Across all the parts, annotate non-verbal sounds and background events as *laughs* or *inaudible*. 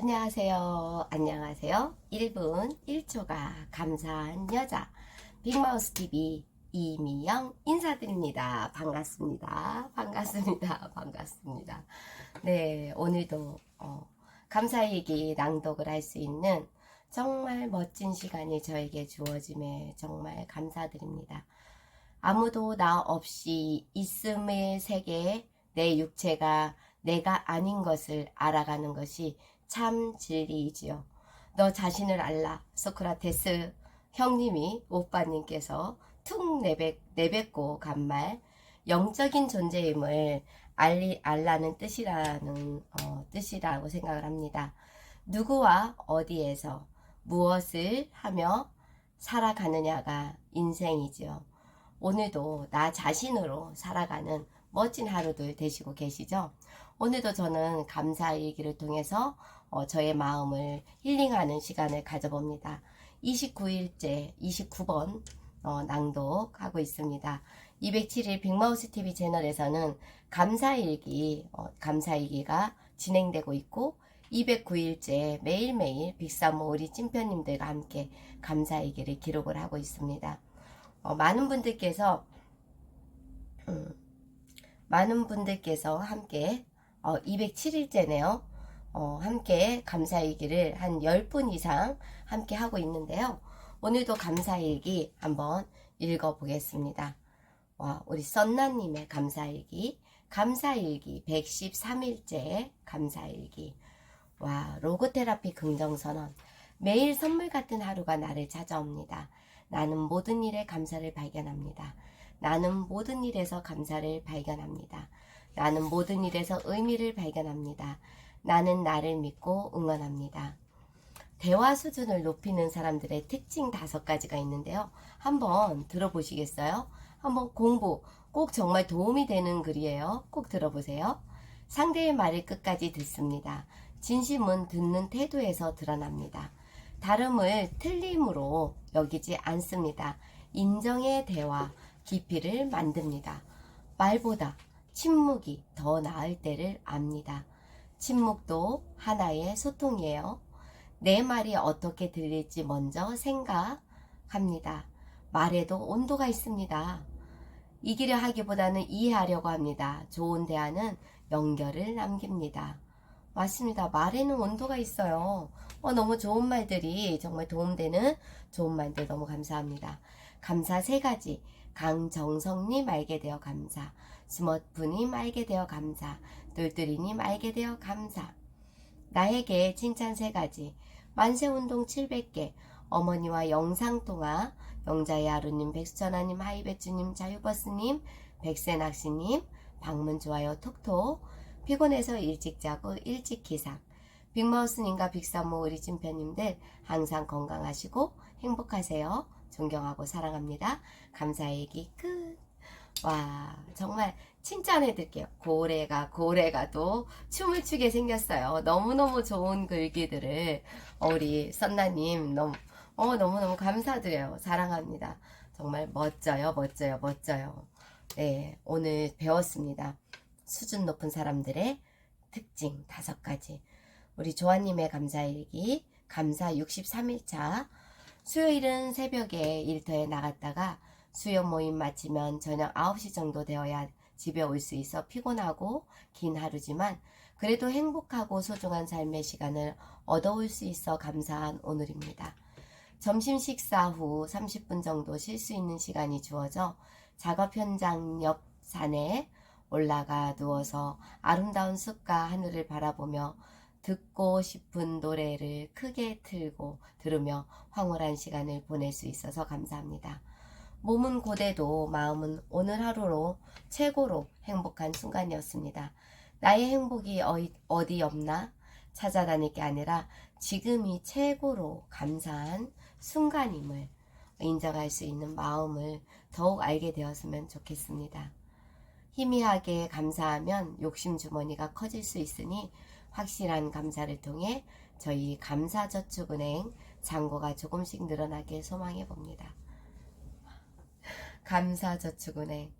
안녕하세요. 안녕하세요. 1분 1초가 감사한 여자 빅마우스 TV 이미영 인사드립니다. 반갑습니다. 반갑습니다. *laughs* 반갑습니다. 네, 오늘도 어, 감사 얘기 낭독을 할 수 있는 정말 멋진 시간이 저에게 주어짐에 정말 감사드립니다. 아무도 나 없이 있음의 세계에 내 육체가 내가 아닌 것을 알아가는 것이 참 진리이지요. 너 자신을 알라. 소크라테스 형님이 오빠님께서 툭 내뱉, 내뱉고 간 말. 영적인 존재임을 알리, 알라는 뜻이라는 어, 뜻이라고 생각을 합니다. 누구와 어디에서 무엇을 하며 살아가느냐가 인생이지요. 오늘도 나 자신으로 살아가는 멋진 하루들 되시고 계시죠? 오늘도 저는 감사 일기를 통해서 어, 저의 마음을 힐링하는 시간을 가져봅니다. 29일째 29번 어, 낭독하고 있습니다. 207일 빅마우스 TV 채널에서는 감사일기, 어, 감사일기가 진행되고 있고 209일째 매일매일 빅사모 우리 찐편님들과 함께 감사일기를 기록을 하고 있습니다. 어, 많은 분들께서 음, 많은 분들께서 함께 어, 207일째네요. 어, 함께 감사일기를 한 10분 이상 함께 하고 있는데요. 오늘도 감사일기 한번 읽어보겠습니다. 와, 우리 썬나님의 감사일기, 감사일기 113일째 감사일기. 와, 로고테라피 긍정선언. 매일 선물 같은 하루가 나를 찾아옵니다. 나는 모든 일에 감사를 발견합니다. 나는 모든 일에서 감사를 발견합니다. 나는 모든 일에서 의미를 발견합니다. 나는 나를 믿고 응원합니다. 대화 수준을 높이는 사람들의 특징 다섯 가지가 있는데요. 한번 들어보시겠어요? 한번 공부, 꼭 정말 도움이 되는 글이에요. 꼭 들어보세요. 상대의 말을 끝까지 듣습니다. 진심은 듣는 태도에서 드러납니다. 다름을 틀림으로 여기지 않습니다. 인정의 대화, 깊이를 만듭니다. 말보다 침묵이 더 나을 때를 압니다. 침묵도 하나의 소통이에요. 내 말이 어떻게 들릴지 먼저 생각합니다. 말에도 온도가 있습니다. 이기려 하기보다는 이해하려고 합니다. 좋은 대화는 연결을 남깁니다. 맞습니다. 말에는 온도가 있어요. 어, 너무 좋은 말들이 정말 도움되는 좋은 말들 너무 감사합니다. 감사 세 가지. 강정성님 알게 되어 감사. 스머프님 알게 되어 감사. 똘똘이님 알게 되어 감사. 나에게 칭찬 세 가지. 만세운동 700개. 어머니와 영상통화. 영자의 하루님, 백수천하님, 하이배추님, 자유버스님, 백세낚시님, 방문 좋아요 톡톡. 피곤해서 일찍 자고 일찍 기상. 빅마우스님과 빅사모 우리 찐편님들 항상 건강하시고 행복하세요. 존경하고 사랑합니다. 감사의 얘기 끝. 와 정말 칭찬해드릴게요. 고래가 고래가 또 춤을 추게 생겼어요. 너무너무 좋은 글귀들을 어, 우리 썬나님 너무 어, 너무너무 감사드려요. 사랑합니다. 정말 멋져요, 멋져요, 멋져요. 네, 오늘 배웠습니다. 수준 높은 사람들의 특징 다섯 가지. 우리 조아님의 감사일기, 감사 63일차. 수요일은 새벽에 일터에 나갔다가 수요 모임 마치면 저녁 9시 정도 되어야 집에 올 수 있어 피곤하고 긴 하루지만 그래도 행복하고 소중한 삶의 시간을 얻어올 수 있어 감사한 오늘입니다. 점심 식사 후 30분 정도 쉴 수 있는 시간이 주어져 작업 현장 옆 산에 올라가 누워서 아름다운 숲과 하늘을 바라보며 듣고 싶은 노래를 크게 틀고 들으며 황홀한 시간을 보낼 수 있어서 감사합니다. 몸은 고대도 마음은 오늘 하루로 최고로 행복한 순간이었습니다. 나의 행복이 어디 없나 찾아다닐 게 아니라 지금이 최고로 감사한 순간임을 인정할 수 있는 마음을 더욱 알게 되었으면 좋겠습니다. 희미하게 감사하면 욕심 주머니가 커질 수 있으니 확실한 감사를 통해 저희 감사저축은행 잔고가 조금씩 늘어나길 소망해 봅니다. 감사저축은행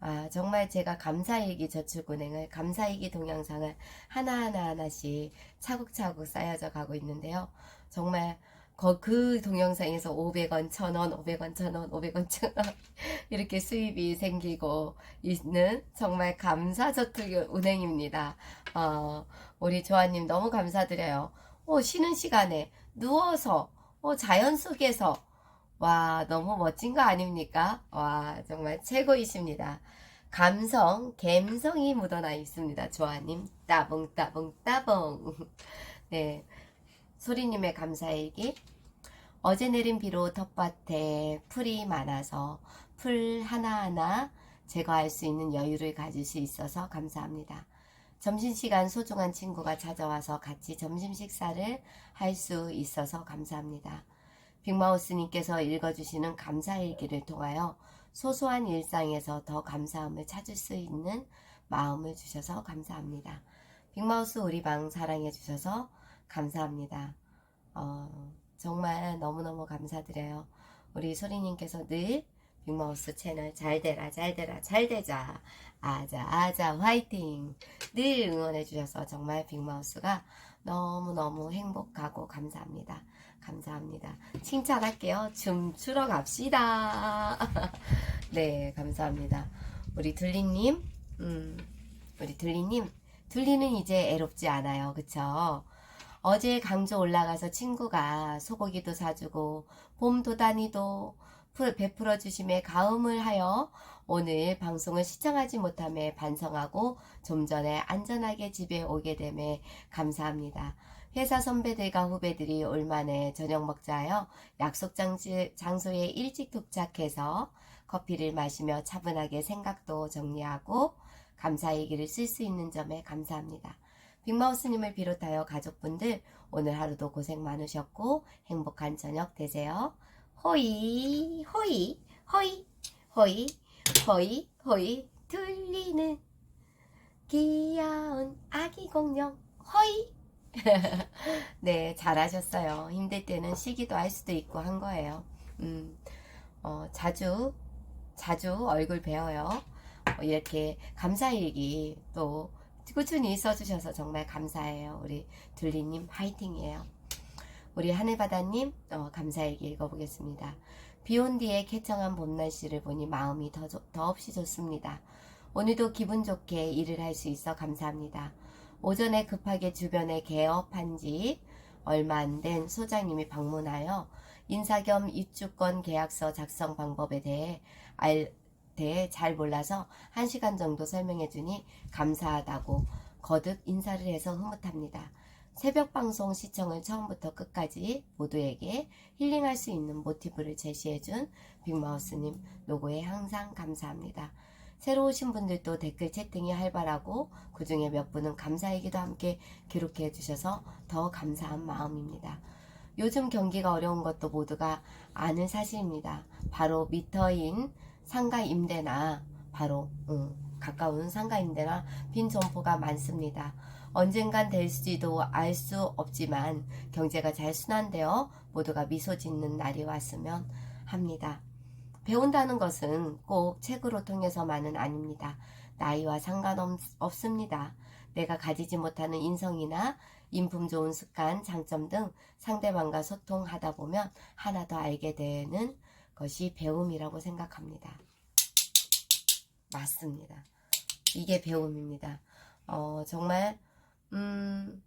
아, 정말 제가 감사일기 저축은행을 감사일기 동영상을 하나하나 하나씩 차곡차곡 쌓여져 가고 있는데요. 정말 거- 그 동영상에서 500원, 1000원, 500원, 1000원, 500원, 1000원 이렇게 수입이 생기고 있는 정말 감사저축은행입니다. 어, 우리 조아님 너무 감사드려요. 어, 쉬는 시간에 누워서 어, 자연 속에서 와 너무 멋진 거 아닙니까? 와 정말 최고이십니다. 감성, 감성이 묻어나 있습니다. 조아님 따봉 따봉 따봉 *laughs* 네 소리님의 감사일기 어제 내린 비로 텃밭에 풀이 많아서 풀 하나하나 제거할 수 있는 여유를 가질 수 있어서 감사합니다. 점심시간 소중한 친구가 찾아와서 같이 점심 식사를 할 수 있어서 감사합니다. 빅마우스님께서 읽어주시는 감사일기를 통하여 소소한 일상에서 더 감사함을 찾을 수 있는 마음을 주셔서 감사합니다. 빅마우스 우리 방 사랑해 주셔서 감사합니다. 어, 정말 너무너무 감사드려요. 우리 소리님께서 늘 빅마우스 채널 잘 되라 잘 되라 잘 되자 아자 아자 화이팅 늘 응원해 주셔서 정말 빅마우스가 너무너무 행복하고 감사합니다. 감사합니다. 칭찬할게요. 춤 추러 갑시다. *laughs* 네, 감사합니다. 우리 둘리님, 음, 우리 둘리님, 둘리는 이제 애롭지 않아요. 그쵸? 어제 강조 올라가서 친구가 소고기도 사주고 봄 도다니도 풀- 베풀어 주심에 가음을 하여 오늘 방송을 시청하지 못함에 반성하고 좀 전에 안전하게 집에 오게 됨에 감사합니다. 회사 선배들과 후배들이 올만에 저녁 먹자 하여 약속 장소에 일찍 도착해서 커피를 마시며 차분하게 생각도 정리하고 감사 얘기를 쓸수 있는 점에 감사합니다. 빅마우스님을 비롯하여 가족분들 오늘 하루도 고생 많으셨고 행복한 저녁 되세요. 호이 호이 호이 호이 호이 호이 들리는 귀여운 아기 공룡 호이 *laughs* 네 잘하셨어요. 힘들 때는 쉬기도 할 수도 있고 한 거예요. 음, 어, 자주 자주 얼굴 배워요. 어, 이렇게 감사일기 또 꾸준히 써주셔서 정말 감사해요. 우리 둘리님 화이팅이에요. 우리 하늘바다님 어, 감사일기 읽어보겠습니다. 비온 뒤에 쾌청한 봄 날씨를 보니 마음이 더, 좋- 더없이 좋습니다. 오늘도 기분 좋게 일을 할 수 있어 감사합니다. 오전에 급하게 주변에 개업한 지 얼마 안 된 소장님이 방문하여 인사 겸 입주권 계약서 작성 방법에 대해 알, 대해 잘 몰라서 한시간 정도 설명해 주니 감사하다고 거듭 인사를 해서 흐뭇합니다. 새벽 방송 시청을 처음부터 끝까지 모두에게 힐링할 수 있는 모티브를 제시해 준 빅마우스님 노고에 항상 감사합니다. 새로 오신 분들도 댓글 채팅이 활발하고 그 중에 몇 분은 감사얘기도 함께 기록해 주셔서 더 감사한 마음입니다. 요즘 경기가 어려운 것도 모두가 아는 사실입니다. 바로 미터인 상가 임대나 바로 음, 가까운 상가 임대나 빈 점포가 많습니다. 언젠간 될지도 알 수 없지만 경제가 잘 순환되어 모두가 미소 짓는 날이 왔으면 합니다. 배운다는 것은 꼭 책으로 통해서만은 아닙니다. 나이와 상관없습니다. 내가 가지지 못하는 인성이나 인품 좋은 습관, 장점 등 상대방과 소통하다 보면 하나 더 알게 되는 것이 배움이라고 생각합니다. 맞습니다. 이게 배움입니다. 어, 정말, 음,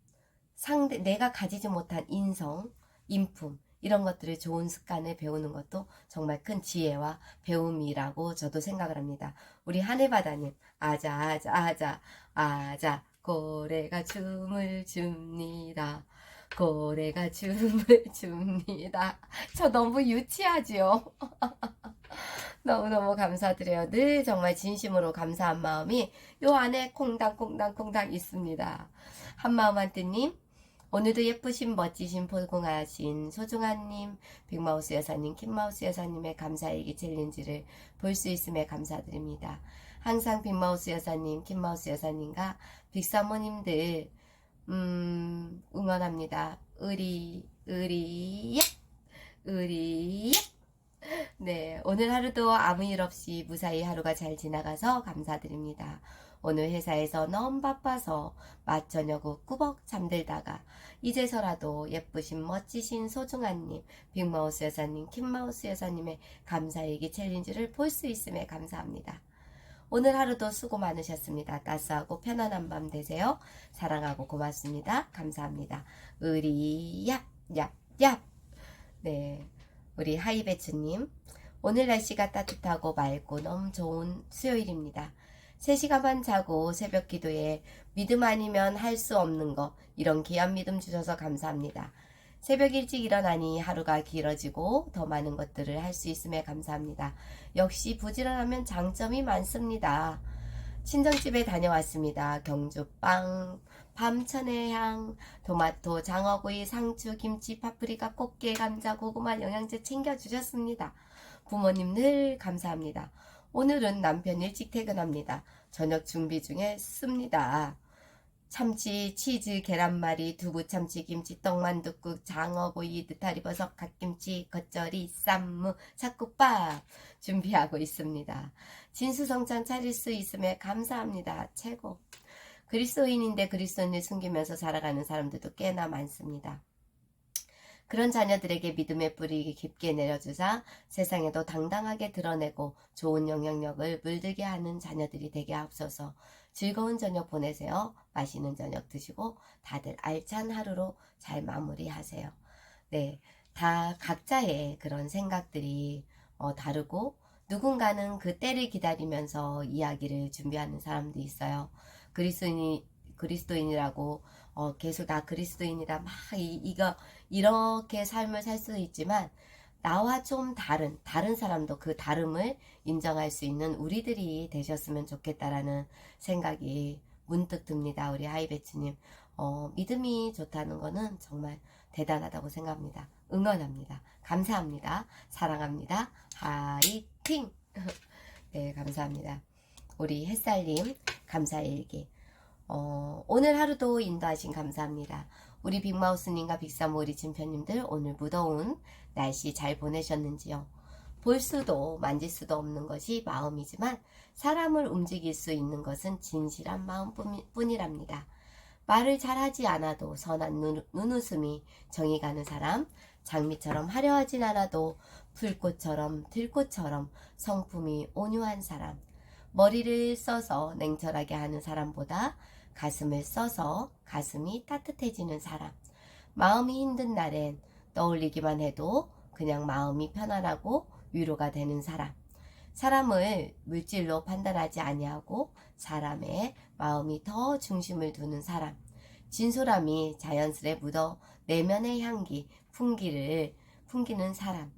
상대, 내가 가지지 못한 인성, 인품, 이런 것들을 좋은 습관을 배우는 것도 정말 큰 지혜와 배움이라고 저도 생각을 합니다. 우리 하늘바다님, 아자, 아자, 아자, 아자, 고래가 춤을 춥니다. 고래가 춤을 *laughs* 춥니다. 저 너무 유치하지요? *laughs* 너무너무 감사드려요. 늘 정말 진심으로 감사한 마음이 요 안에 콩당콩당콩당 있습니다. 한마음 한뜻님, 오늘도 예쁘신 멋지신 포공하신 소중한님, 빅마우스 여사님, 킴마우스 여사님의 감사일기 챌린지를 볼 수 있음에 감사드립니다. 항상 빅마우스 여사님, 킴마우스 여사님과 빅사모님들 음, 응원합니다. 의리, 의리, 의리, 네, 오늘 하루도 아무 일 없이 무사히 하루가 잘 지나가서 감사드립니다. 오늘 회사에서 너무 바빠서 맛 저녁 후 꾸벅 잠들다가 이제서라도 예쁘신 멋지신 소중한님, 빅마우스 여사님, 킴마우스 여사님의 감사일기 챌린지를 볼 수 있음에 감사합니다. 오늘 하루도 수고 많으셨습니다. 따스하고 편안한 밤 되세요. 사랑하고 고맙습니다. 감사합니다. 의리 얍, 얍, 얍. 네. 우리 하이배추님. 오늘 날씨가 따뜻하고 맑고 너무 좋은 수요일입니다. 3시간만 자고 새벽 기도에 믿음 아니면 할 수 없는 거 이런 귀한 믿음 주셔서 감사합니다. 새벽 일찍 일어나니 하루가 길어지고 더 많은 것들을 할 수 있음에 감사합니다. 역시 부지런하면 장점이 많습니다. 친정집에 다녀왔습니다. 경주 빵, 밤천의 향, 토마토, 장어구이, 상추, 김치, 파프리카, 꽃게, 감자, 고구마 영양제 챙겨주셨습니다. 부모님 늘 감사합니다. 오늘은 남편 일찍 퇴근합니다. 저녁 준비 중에 씁니다. 참치, 치즈, 계란말이, 두부, 참치, 김치, 떡만둣국, 장어구이, 느타리버섯, 갓김치, 겉절이, 쌈무, 삭국밥 준비하고 있습니다. 진수성찬 차릴 수 있음에 감사합니다. 최고. 그리스도인인데 그리스도인을 숨기면서 살아가는 사람들도 꽤나 많습니다. 그런 자녀들에게 믿음의 뿌리 깊게 내려주사 세상에도 당당하게 드러내고 좋은 영향력을 물들게 하는 자녀들이 되게 앞서서 즐거운 저녁 보내세요. 맛있는 저녁 드시고 다들 알찬 하루로 잘 마무리하세요. 네, 다 각자의 그런 생각들이 어, 다르고 누군가는 그 때를 기다리면서 이야기를 준비하는 사람도 있어요. 그리스도인이 그리스도인이라고 어, 계속 나 그리스도인이다 막 이, 이거 이렇게 삶을 살 수도 있지만 나와 좀 다른 다른 사람도 그 다름을 인정할 수 있는 우리들이 되셨으면 좋겠다라는 생각이 문득 듭니다. 우리 하이베츠님 어, 믿음이 좋다는 거는 정말 대단하다고 생각합니다. 응원합니다. 감사합니다. 사랑합니다. 하이팅! *laughs* 네, 감사합니다. 우리 햇살님, 감사일기. 어, 오늘 하루도 인도하신 감사합니다. 우리 빅마우스님과 빅사모 우리 진편님들 오늘 무더운 날씨 잘 보내셨는지요? 볼 수도 만질 수도 없는 것이 마음이지만 사람을 움직일 수 있는 것은 진실한 마음뿐이랍니다. 말을 잘하지 않아도 선한 눈, 눈웃음이 정이 가는 사람, 장미처럼 화려하진 않아도 풀꽃처럼 들꽃처럼 성품이 온유한 사람, 머리를 써서 냉철하게 하는 사람보다 가슴을 써서 가슴이 따뜻해지는 사람, 마음이 힘든 날엔 떠올리기만 해도 그냥 마음이 편안하고 위로가 되는 사람, 사람을 물질로 판단하지 아니하고 사람의 마음이 더 중심을 두는 사람, 진솔함이 자연스레 묻어 내면의 향기, 풍기를 풍기는 사람.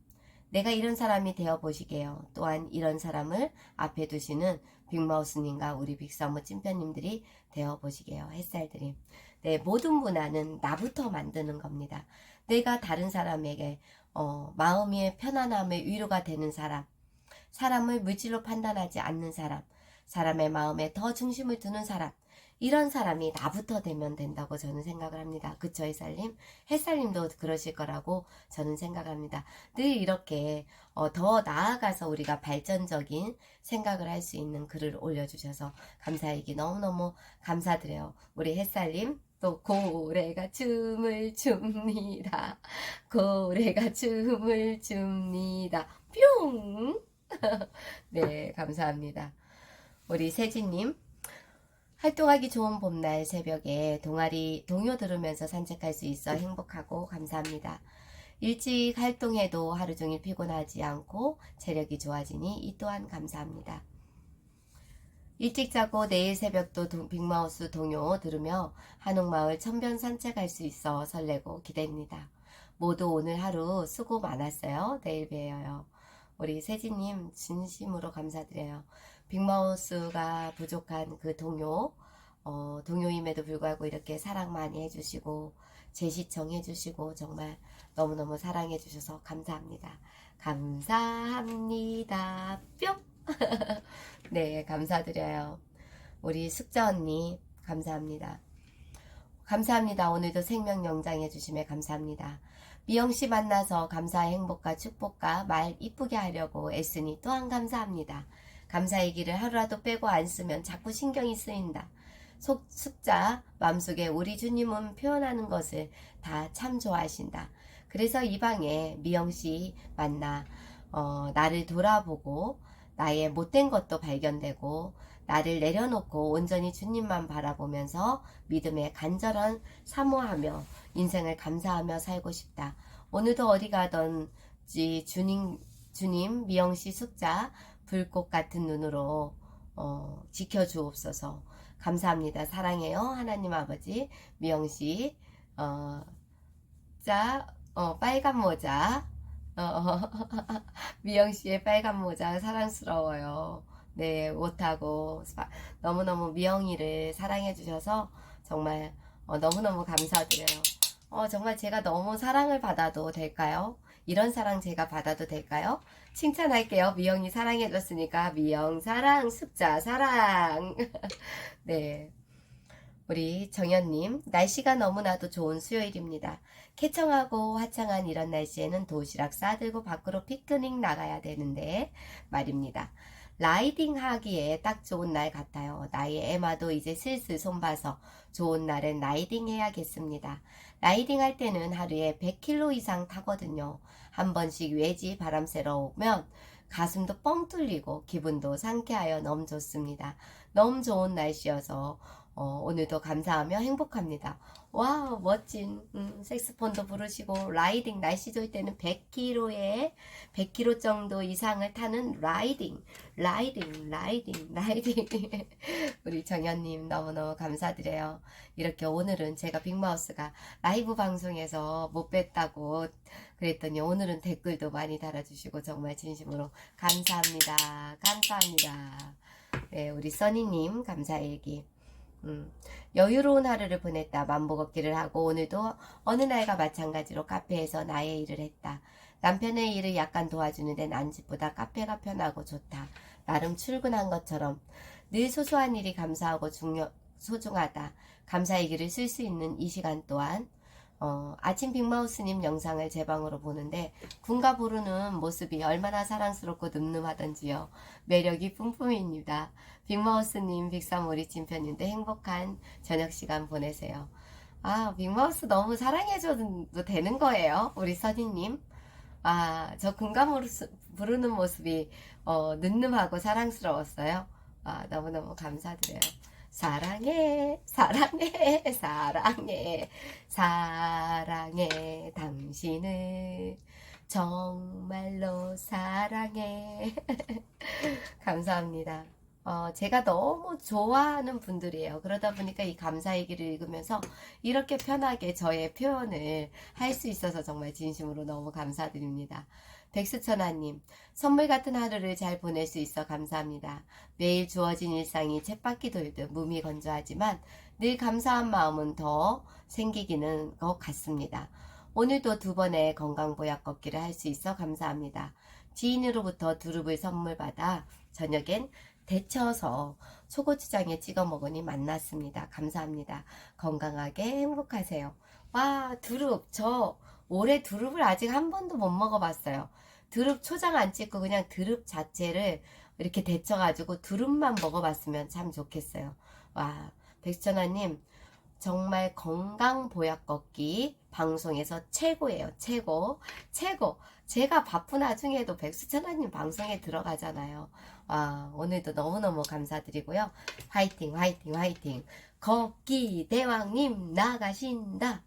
내가 이런 사람이 되어 보시게요. 또한 이런 사람을 앞에 두시는 빅마우스님과 우리 빅사모 찐편님들이 되어 보시게요. 햇살들이. 네, 모든 문화는 나부터 만드는 겁니다. 내가 다른 사람에게 어, 마음의 편안함의 위로가 되는 사람, 사람을 물질로 판단하지 않는 사람, 사람의 마음에 더 중심을 두는 사람, 이런 사람이 나부터 되면 된다고 저는 생각을 합니다. 그쵸, 햇살님? 햇살님도 그러실 거라고 저는 생각합니다. 늘 이렇게 어, 더 나아가서 우리가 발전적인 생각을 할 수 있는 글을 올려주셔서 감사얘기 너무너무 감사드려요. 우리 햇살님, 또 고래가 춤을 춥니다. *laughs* 고래가 춤을 춥니다. 뿅! *laughs* 네, 감사합니다. 우리 세진님, 활동하기 좋은 봄날 새벽에 동아리 동요 들으면서 산책할 수 있어 행복하고 감사합니다. 일찍 활동해도 하루 종일 피곤하지 않고 체력이 좋아지니 이 또한 감사합니다. 일찍 자고 내일 새벽도 동- 빅마우스 동요 들으며 한옥마을 천변 산책할 수 있어 설레고 기대입니다. 모두 오늘 하루 수고 많았어요. 내일 봬요. 우리 세진님 진심으로 감사드려요. 빅마우스가 부족한 그 동요, 어, 동요임에도 불구하고 이렇게 사랑 많이 해주시고, 재시청 해주시고, 정말 너무너무 사랑해 주셔서 감사합니다. 감사합니다. 뿅! *laughs* 네, 감사드려요. 우리 숙자 언니, 감사합니다. 감사합니다. 오늘도 생명 영장해 주심에 감사합니다. 미영 씨 만나서 감사의 행복과 축복과 말 이쁘게 하려고 애쓰니 또한 감사합니다. 감사 얘기를 하루라도 빼고 안 쓰면 자꾸 신경이 쓰인다. 속, 숙자, 마음속에 우리 주님은 표현하는 것을 다 참 좋아하신다. 그래서 이 방에 미영 씨 만나, 어, 나를 돌아보고, 나의 못된 것도 발견되고, 나를 내려놓고 온전히 주님만 바라보면서 믿음의 간절한 사모하며 인생을 감사하며 살고 싶다. 오늘도 어디 가든지 주님, 주님, 미영 씨 숙자, 불꽃 같은 눈으로, 어, 지켜주옵소서. 감사합니다. 사랑해요. 하나님 아버지. 미영 씨, 어, 자, 어, 빨간 모자. 어, *laughs* 미영 씨의 빨간 모자 사랑스러워요. 네, 옷하고 사- 너무너무 미영이를 사랑해 주셔서 정말 어, 너무너무 감사드려요. 어, 정말 제가 너무 사랑을 받아도 될까요? 이런 사랑 제가 받아도 될까요? 칭찬할게요. 미영이 사랑해 줬으니까 미영 사랑, 숙자 사랑. *laughs* 네. 우리 정현님, 날씨가 너무나도 좋은 수요일입니다. 쾌청하고 화창한 이런 날씨에는 도시락 싸들고 밖으로 피크닉 나가야 되는데 말입니다. 라이딩 하기에 딱 좋은 날 같아요. 나의 에마도 이제 슬슬 손봐서 좋은 날엔 라이딩 해야겠습니다. 라이딩 할 때는 하루에 100km 이상 타거든요. 한 번씩 외지 바람 쐬러 오면 가슴도 뻥 뚫리고 기분도 상쾌하여 너무 좋습니다. 너무 좋은 날씨여서 어, 오늘도 감사하며 행복합니다. 와 멋진 음, 색스폰도 부르시고 라이딩 날씨 좋을 때는 100km에 100km 정도 이상을 타는 라이딩 라이딩 라이딩 *laughs* 라이딩 우리 정현님 너무너무 감사드려요. 이렇게 오늘은 제가 빅마우스가 라이브 방송에서 못 뵀다고 그랬더니 오늘은 댓글도 많이 달아주시고 정말 진심으로 감사합니다. 감사합니다. 네 우리 써니님 감사 얘기 음, 여유로운 하루를 보냈다. 만보 걷기를 하고 오늘도 어느 날과 마찬가지로 카페에서 나의 일을 했다. 남편의 일을 약간 도와주는데 난 집보다 카페가 편하고 좋다. 나름 출근한 것처럼 늘 소소한 일이 감사하고 중요, 소중하다. 감사의 길을 쓸 수 있는 이 시간 또한 어, 아침 빅마우스님 영상을 제 방으로 보는데 군가 부르는 모습이 얼마나 사랑스럽고 늠름하던지요. 매력이 뿜뿜입니다. 빅마우스님, 빅사모리 찐편인데 행복한 저녁 시간 보내세요. 아, 빅마우스 너무 사랑해줘도 되는 거예요. 우리 써니님. 아, 저 군가 부르는 모습이 어, 늠름하고 사랑스러웠어요. 아, 너무너무 감사드려요. 사랑해, 사랑해, 사랑해, 사랑해, 당신을 정말로 사랑해. *laughs* 감사합니다. 어, 제가 너무 좋아하는 분들이에요. 그러다 보니까 이 감사 얘기를 읽으면서 이렇게 편하게 저의 표현을 할 수 있어서 정말 진심으로 너무 감사드립니다. 백수천하님, 선물 같은 하루를 잘 보낼 수 있어 감사합니다. 매일 주어진 일상이 쳇바퀴 돌듯 몸이 건조하지만 늘 감사한 마음은 더 생기기는 것 같습니다. 오늘도 두 번의 건강보약 걷기를 할 수 있어 감사합니다. 지인으로부터 두릅을 선물 받아 저녁엔 데쳐서 초고추장에 찍어 먹으니 만났습니다. 감사합니다. 건강하게 행복하세요. 와, 두릅. 저 올해 두릅을 아직 한 번도 못 먹어봤어요. 두릅 초장 안 찍고 그냥 두릅 자체를 이렇게 데쳐가지고 두릅만 먹어봤으면 참 좋겠어요. 와, 백천아님, 정말 건강 보약 걷기 방송에서 최고예요. 최고. 최고. 제가 바쁜 와중에도 백수천하님 방송에 들어가잖아요. 아, 오늘도 너무너무 감사드리고요. 화이팅, 화이팅, 화이팅. 걷기 대왕님 나가신다.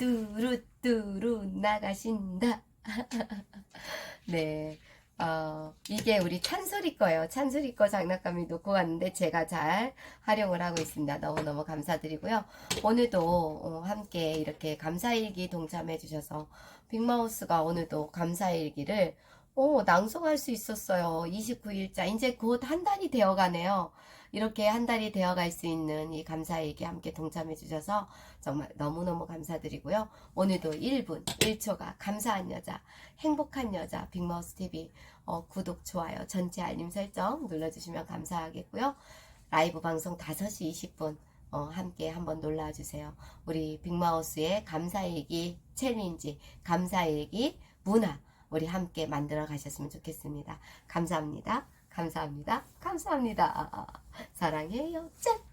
뚜루뚜루 나가신다. *laughs* 네. 어, 이게 우리 찬소리 거예요. 찬소리 거 장난감이 놓고 갔는데 제가 잘 활용을 하고 있습니다. 너무너무 감사드리고요. 오늘도 어, 함께 이렇게 감사일기 동참해 주셔서 빅마우스가 오늘도 감사일기를 오, 낭송할 수 있었어요. 29일자. 이제 곧 한 달이 되어 가네요. 이렇게 한 달이 되어 갈 수 있는 이 감사일기 함께 동참해 주셔서 정말 너무너무 감사드리고요. 오늘도 1분, 1초가 감사한 여자, 행복한 여자, 빅마우스 TV 어, 구독, 좋아요, 전체 알림 설정 눌러주시면 감사하겠고요. 라이브 방송 5시 20분 어, 함께 한번 놀러와 주세요. 우리 빅마우스의 감사일기 챌린지, 감사일기 문화 우리 함께 만들어 가셨으면 좋겠습니다. 감사합니다. 감사합니다. 감사합니다. 사랑해요. 짠!